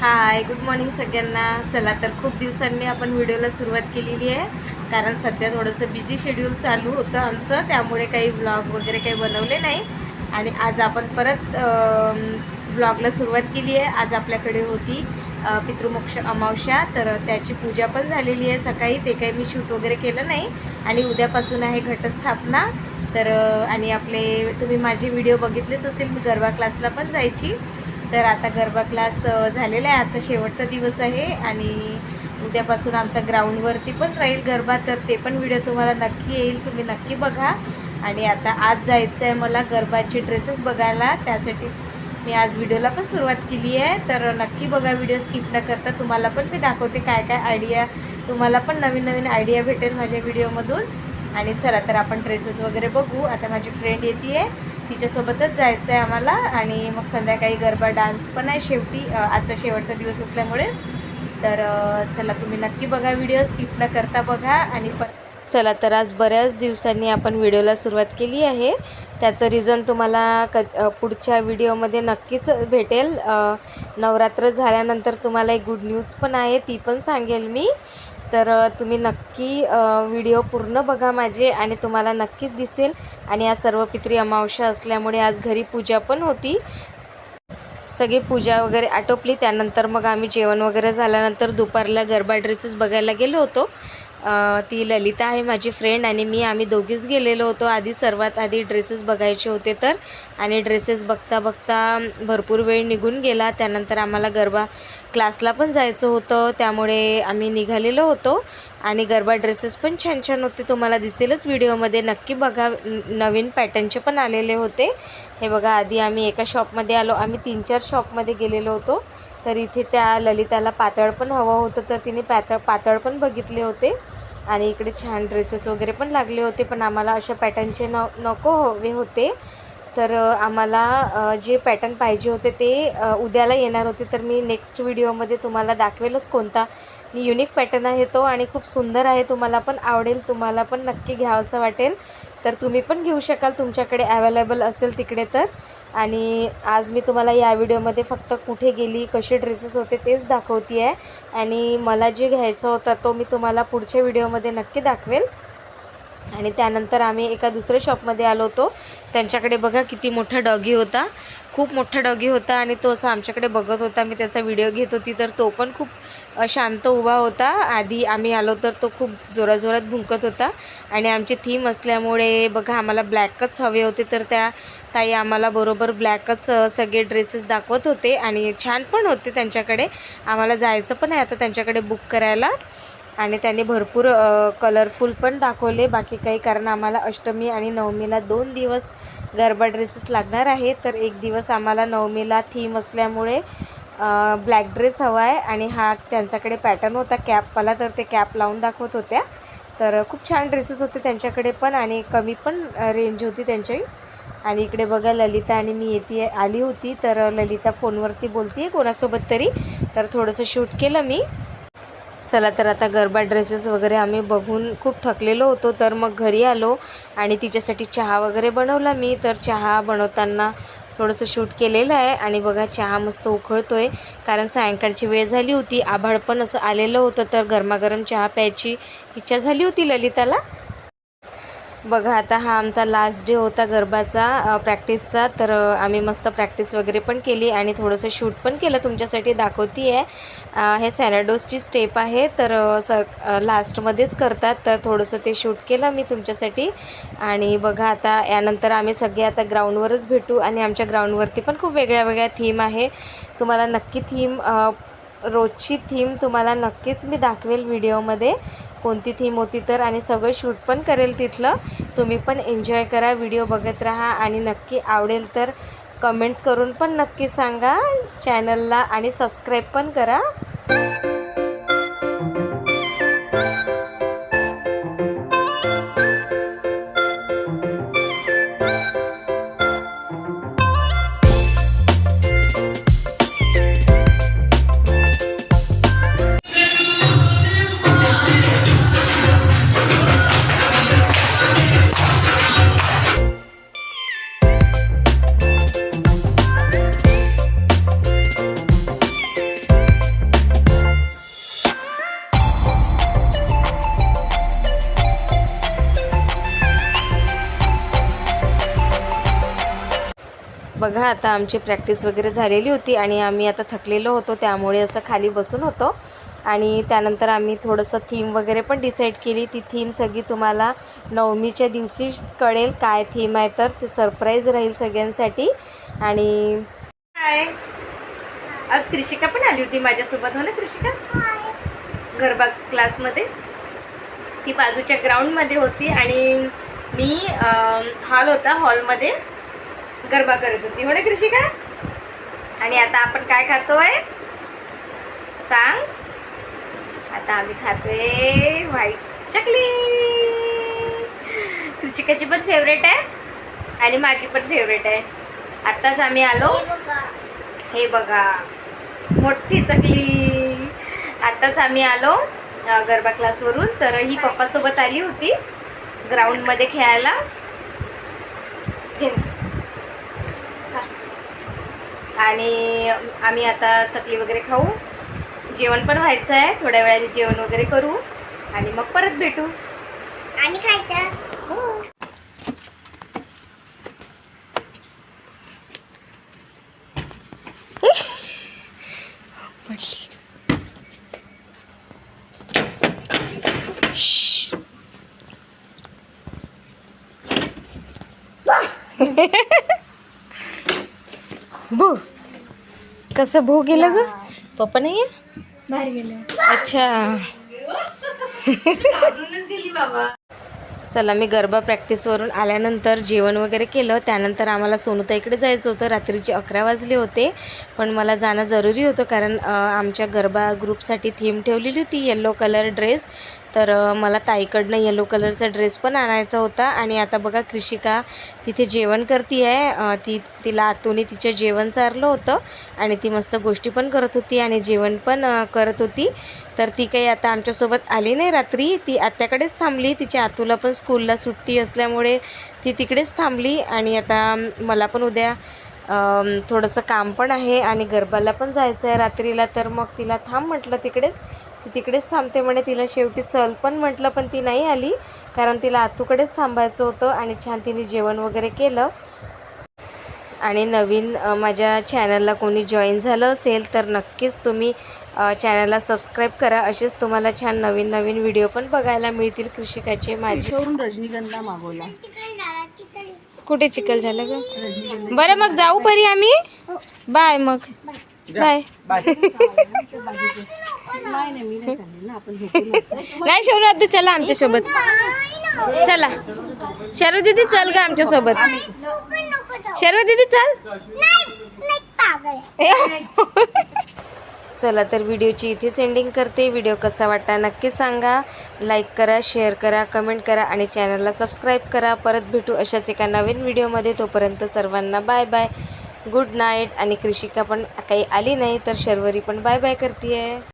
Hi good morning सगळ्यांना. चला तर खूप दिवसांनी आपण व्हिडिओला सुरुवात केलेली आहे. कारण सध्या थोडंसं बिझी शेड्यूल चालू होतं आमचं. त्यामुळे काही व्लॉग वगैरे काही बनवले नाही. आणि आज आपण परत व्लॉगला सुरुवात केली आहे. आज आपल्याकडे होती पितृमोक्ष अमावस्या. तर त्याची पूजा पण झालेली आहे सकाळी. ते काही मी शूट वगैरे केलं नाही. आणि उद्यापासून आहे घटस्थापना. तर आणि आपले तुम्ही माझे व्हिडिओ बघितलेच असेल. मी गरबा क्लासला पण जायची. तर आता गरबा क्लास झालेला आहे. आजचा शेवटचा दिवस आहे आणि उद्यापासून आमचा ग्राउंडवरती पण राहील गरबा तर ते पण व्हिडिओ तुम्हाला नक्की येईल. तुम्ही नक्की बघा. आणि आता आज जायचं आहे मला गरबाचे ड्रेसेस बघायला. त्यासाठी मी आज व्हिडिओला पण सुरुवात केली आहे. तर नक्की बघा व्हिडिओ स्किप न करता तुम्हाला पण मी दाखवते काय काय आयडिया तुम्हाला पण नवीन नवीन आयडिया भेटेल माझ्या व्हिडिओमधून आणि चला तर आपण ड्रेसेस वगैरे बघू. आता माझी फ्रेंड येते आहे तिच्यासोबतच जायचं आहे आम्हाला आणि मग संध्याकाळी गरबा डान्स पण आहे शेवटी आजचा शेवटचा दिवस असल्यामुळे. तर चला तुम्ही नक्की बघा व्हिडिओ स्किप न करता बघा आणि चला तर आज बऱ्याच दिवसांनी आपण व्हिडिओला सुरुवात केली आहे. त्याचं रिझन तुम्हाला क पुढच्या व्हिडिओमध्ये नक्कीच भेटेल. नवरात्र झाल्यानंतर तुम्हाला एक गुड न्यूज पण आहे ती पण सांगेल मी. तर तुम्ही नक्की व्हिडिओ पूर्ण बघा माझे आणि तुम्हाला नक्कीच दिसेल. आणि आज सर्व पित्री अमावस्या असल्यामुळे आज घरी पूजा पण होती. सगळी पूजा वगैरे आटोपली. त्यानंतर मग आम्ही जेवण वगैरे झाल्यानंतर दुपारला गरबा ड्रेसेस बघायला गेलो होतो. ती ललिता आहे माझी फ्रेंड आणि मी आम्ही दोघीच गेलेलो होतो. आधी सर्वात आधी ड्रेसेस बघायचे होते तर. आणि ड्रेसेस बघता बघता भरपूर वेळ निघून गेला. त्यानंतर आम्हाला गरबा क्लासला पण जायचं होतं. त्यामुळे आम्ही निघालेलो होतो. आणि गरबा ड्रेसेस पण छान छान होते. तुम्हाला दिसेलच व्हिडिओमध्ये. नक्की बघा. नवीन पॅटर्नचे पण आलेले होते. हे बघा आधी आम्ही एका शॉपमध्ये आलो. आम्ही तीन चार शॉपमध्ये गेलेलो होतो. तर इथे त्या ललिताला पातळ पण हवं होतं तर तिने पातळ पातळ पण बघितले होते. आणि इकडे छान ड्रेसेस वगैरे पण लागले होते पण आम्हाला अशा पॅटर्नचे न नको हवे होते. तर आम्हाला जे पॅटर्न पाहिजे होते ते उद्याला येणार होते. तर मी नेक्स्ट व्हिडिओमध्ये तुम्हाला दाखवेलच कोणता. युनिक पॅटर्न आहे तो आणि खूप सुंदर आहे तुम्हाला पण आवडेल तुम्हाला पण नक्की घ्यावंसं वाटेल. तर तुम्ही पण घेऊ शकाल तुमच्याकडे अवेलेबल असेल तिकडे तर. आणि आज मी तुम्हाला या व्हिडिओमध्ये फक्त कुठे गेली कसे ड्रेसेस होते तेच दाखवते आहे आणि मला जे घ्यायचं होता तो मी तुम्हाला पुढच्या व्हिडिओमध्ये नक्की दाखवेल. आणि त्यानंतर आम्ही एका दुसऱ्या शॉपमध्ये आलो होतो. त्यांच्याकडे बघा किती मोठा डॉगी होता. खूप मोठा डॉगी होता आणि तो असा आमच्याकडे बघत होता. मी त्याचा व्हिडिओ घेत होती. तर तो पण खूप शांत उभा होता. आधी आम्ही आलो तर तो खूप जोराजोरात भुंकत होता. आणि आमची थीम असल्यामुळे बघा आम्हाला ब्लॅकच हवे होते. तर त्या ताई आम्हाला बरोबर ब्लॅकच सगळे ड्रेसेस दाखवत होते. आणि छान पण होते त्यांच्याकडे. आम्हाला जायचं पण आहे आता त्यांच्याकडे बुक करायला. आणि त्यांनी भरपूर कलरफुल पण दाखवले. बाकी काही कारण आम्हाला अष्टमी आणि नवमीला दोन दिवस गरबा ड्रेसेस लागणार आहे. तर एक दिवस आम्हाला नवमीला थीम असल्यामुळे ब्लॅक ड्रेस हवा आहे आणि हा त्यांच्याकडे पॅटर्न होता. कॅपवाला तर ते कॅप लावून दाखवत होत्या. तर खूप छान ड्रेसेस होते त्यांच्याकडे पण आणि कमी पण रेंज होती त्यांची. आणि इकडे बघा ललिता आणि मी येते आली होती. तर ललिता फोनवरती बोलती आहे कोणासोबत तरी. तर थोडंसं शूट केलं मी. चला तर आता गरबा ड्रेसेस वगैरे आम्ही बघून खूप थकलेलो होतो तर मग घरी आलो आणि तिच्यासाठी चहा वगैरे बनवला मी. तर चहा बनवताना थोडंसं शूट केलेलं आहे आणि बघा चहा मस्त उकळतोय कारण सायंकाळची वेळ झाली होती. आभाळ पण असं आलेलं होतं तर गरमागरम चहा प्यायची इच्छा झाली होती ललिताला. बघा आता हा आमचा लास्ट डे होता गरबाचा प्रॅक्टिसचा तर आम्ही मस्त प्रॅक्टिस वगैरे पण केली आणि थोडंसं शूट पण केलं. तुमच्यासाठी दाखवती आहे हे सॅनाडोसची स्टेप आहे. तर सर लास्टमध्येच करतात. तर थोडंसं ते शूट केलं मी तुमच्यासाठी. आणि बघा आता यानंतर आम्ही सगळे आता ग्राउंडवरच भेटू. आणि आमच्या ग्राउंडवरती पण खूप वेगळ्या वेगळ्या थीम आहे. तुम्हाला नक्की थीम रोजची थीम तुम्हाला नक्कीच मी दाखवेल व्हिडिओमध्ये कोणती थीम होती तर आणि सगळं शूट पण करेल तिथलं. तुम्ही पण एन्जॉय करा व्हिडिओ बघत राहा आणि नक्की आवडेल तर कमेंट्स करून पण नक्की सांगा. चॅनलला आणि सबस्क्राईब पण करा. बघा आता आमची प्रॅक्टिस वगैरे झालेली होती आणि आम्ही आता थकलेलो होतो त्यामुळे असं खाली बसून होतो. आणि त्यानंतर आम्ही थोडंसं थीम वगैरे पण डिसाईड केली. ती थीम सगळी तुम्हाला नवमीच्या दिवशीच कळेल काय थीम आहे तर ते सरप्राईज राहील सगळ्यांसाठी. आणि काय आज कृषिका पण आली होती माझ्यासोबत हो ना कृषिका? गरबा क्लासमध्ये ती बाजूच्या ग्राउंडमध्ये होती आणि मी हॉल होता हॉलमध्ये गरबा करत होती. हो ना कृषिका आणि आता आपण काय खातोय? सांग. आता आम्ही खातोय व्हाईट चकली. कृषिकाची पण फेवरेट आहे आणि माझी पण फेवरेट आहे. आत्ताच आम्ही आलो. हे बघा. मोठी चकली. आत्ताच आम्ही आलो गरबा क्लासवरून तर ही पप्पासोबत आली होती ग्राउंडमध्ये खेळायला. आणि आम्ही आता चकली वगैरे खाऊ. जेवण पण व्हायचं आहे. थोड्या वेळाने जेवण वगैरे करू. आणि मग परत भेटू. आणि खायचं. हो. भू? कसं भू गेलं ग? पप्पा नाही बाहेर गेलो. अच्छा. चला मी गरबा प्रॅक्टिसवरून आल्यानंतर जेवण वगैरे केलं. त्यानंतर आम्हाला सोनुताईकडे जायचं होतं. रात्रीचे अकरा वाजले होते. पण मला जाणं जरुरी होतं कारण आमच्या गरबा ग्रुपसाठी थीम ठेवलेली होती. येल्लो कलर ड्रेस तर मला ताईकडनं येलो कलरचा ड्रेस पण आणायचा होता आणि आता बघा कृषिका तिथे जेवण करती आहे ती तिला आतूने तिचे जेवण चारलं होतं आणि ती मस्त गोष्टी पण करत होती आणि जेवण पण करत होती. तर ती काही आता आमच्यासोबत आली नाही रात्री. ती आत्याकडेच थांबली. तिच्या आतूला पण स्कूलला सुट्टी असल्यामुळे ती तिकडेच थांबली आणि आता मला पण उद्या थोडंसं काम पण आहे आणि गरबाला पण जायचं आहे रात्रीला. तर मग तिला थांब म्हटलं तिकडेच. ती तिकडेच थांबते म्हणे तिला शेवटी चल पण म्हटलं पण ती नाही आली कारण तिला आतूकडेच थांबायचं होतं आणि छान तिने जेवण वगैरे केलं. आणि नवीन माझ्या चॅनलला कोणी जॉईन झालं असेल तर नक्कीच तुम्ही चॅनलला सबस्क्राईब करा. असेच तुम्हाला छान नवीन नवीन व्हिडिओ पण बघायला मिळतील कृषिकाचे माझे. रजनीगंधा मागवला. कुठे चिखल झालं ग? बरं मग जाऊ परी आम्ही? बाय मग. बाय. नाही नाही झोपून आता. नाही शिवना तू चला आमच्यासोबत चला. शर्व दीदी चल ग आमच्यासोबत शर्व दीदी चल. नाही पागल. चला तर व्हिडिओची इथेच एंडिंग करते. व्हिडिओ कसा वाटला नक्की सांगा. लाईक करा शेअर करा कमेंट करा आणि चॅनलला सबस्क्राईब करा. परत भेटू अशाच एका नवीन व्हिडिओमध्ये. तोपर्यंत सर्वांना बाय बाय गुड नाईट आणि कृषिका पण काही आली नाही तर शर्वरी पण बाय बाय करते आहे